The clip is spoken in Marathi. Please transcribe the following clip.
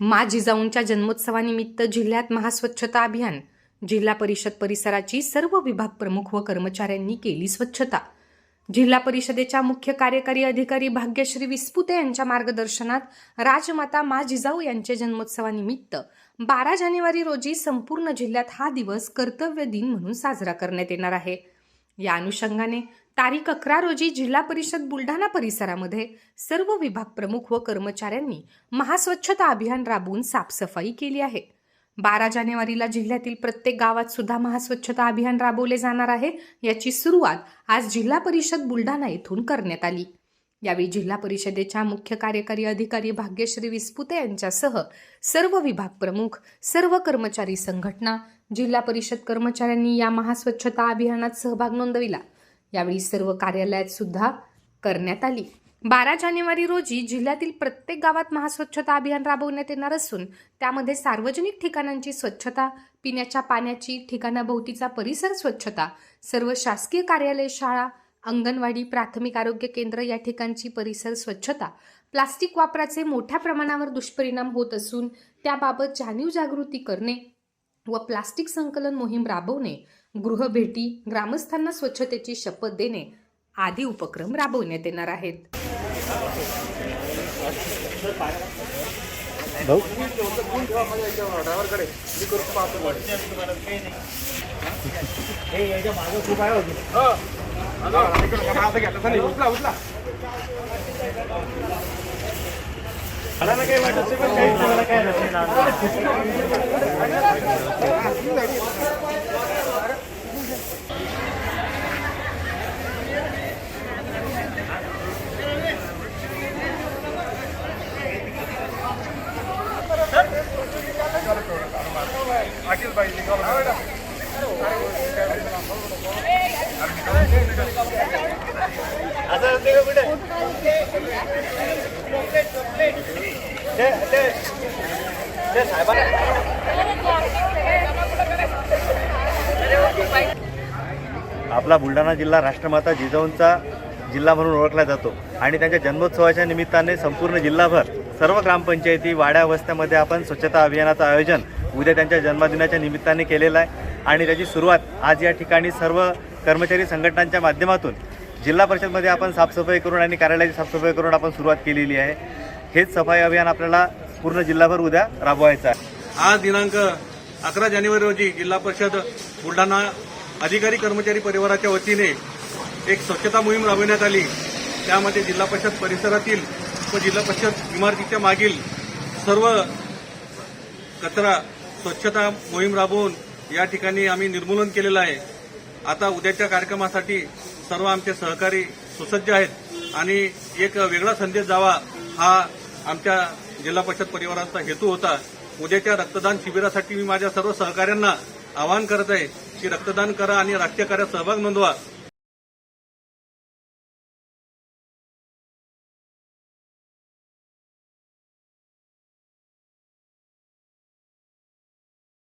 मा जिजाऊंच्या जन्मोत्सवानिमित्त जिल्ह्यात महास्वच्छता अभियान. जिल्हा परिषद परिसराची सर्व विभाग प्रमुख व कर्मचाऱ्यांनी केली स्वच्छता. जिल्हा परिषदेच्या मुख्य कार्यकारी अधिकारी भाग्यश्री विस्पुते यांच्या मार्गदर्शनात राजमाता मा जिजाऊ यांचे जन्मोत्सवानिमित्त बारा जानेवारी रोजी संपूर्ण जिल्ह्यात हा दिवस कर्तव्य दिन म्हणून साजरा करण्यात येणार आहे. या अनुषंगाने तारीख अकरा रोजी जिल्हा परिषद बुलढाणा परिसरामध्ये सर्व विभाग प्रमुख व कर्मचाऱ्यांनी महास्वच्छता अभियान राबवून साफसफाई केली आहे. बारा जानेवारीला जिल्ह्यातील प्रत्येक गावात सुद्धा महास्वच्छता अभियान राबवले जाणार आहे याची सुरुवात आज जिल्हा परिषद बुलढाणा येथून करण्यात आली. यावेळी जिल्हा परिषदेच्या मुख्य कार्यकारी अधिकारी भाग्यश्री विस्पुते यांच्यासह सर्व विभाग प्रमुख सर्व कर्मचारी संघटना जिल्हा परिषद कर्मचाऱ्यांनी या महास्वच्छता अभियानात सहभाग नोंदविला. यावेळी सर्व कार्यालयात सुद्धा करण्यात आली. बारा जानेवारी रोजी जिल्ह्यातील प्रत्येक गावात महास्वच्छता अभियान राबवण्यात येणार असून त्यामध्ये सार्वजनिक ठिकाणांची स्वच्छता पिण्याच्या पाण्याची ठिकाणाभोवतीचा परिसर स्वच्छता सर्व शासकीय कार्यालय शाळा अंगणवाडी प्राथमिक आरोग्य केंद्र या ठिकाणची परिसर स्वच्छता प्लास्टिक वापराचे मोठ्या प्रमाणावर दुष्परिणाम होत असून त्याबाबत जाणीव जागृती करणे व प्लास्टिक संकलन मोहीम राबवणे गृहभेटी ग्रामस्थांना स्वच्छतेची शपथ देणे आदी उपक्रम राबवण्यात येणार आहेत. आपला बुलढाणा जिल्हा राष्ट्रमाता जिजाऊंचा जिल्हा म्हणून ओळखला जातो आणि त्यांच्या जन्मोत्सवाच्या निमित्ताने संपूर्ण जिल्हाभर सर्व ग्रामपंचायती वाड्या वस्त्यामध्ये आपण स्वच्छता अभियानाचं आयोजन उद्या त्यांच्या जन्मदिनाच्या निमित्ताने केलेलं आहे. आणि त्याची सुरुवात आज या ठिकाणी सर्व कर्मचारी संघटनांच्या माध्यमातून जिल्हा परिषदमध्ये आपण साफसफाई करून आणि कार्यालयाची साफसफाई करून आपण सुरुवात केलेली आहे. हेच सफाई अभियान आपल्याला पूर्ण जिल्हाभर उद्या राबवायचं आहे. आज दिनांक अकरा जानेवारी रोजी जिल्हा परिषद बुलढाणा अधिकारी कर्मचारी परिवाराच्या वतीने एक स्वच्छता मोहीम राबविण्यात आली. त्यामध्ये जिल्हा परिषद परिसरातील व जिल्हा परिषद इमारतीच्या मागील सर्व कचरा स्वच्छता मोहीम राबवून या ठिकाणी आम्ही निर्मूलन केलेलं आहे. आता उद्याच्या कार्यक्रमासाठी सर्व आमचे सहकारी सुसज्ज आहेत. आणि एक वेगळा संदेश जावा हा आमच्या जिल्हा परिषद परिवाराचा हेतू होता. उद्याच्या रक्तदान शिबिरासाठी मी माझ्या सर्व सहकाऱ्यांना आवाहन करत आहे की रक्तदान करा आणि राष्ट्रीय कार्यात सहभाग नोंदवा.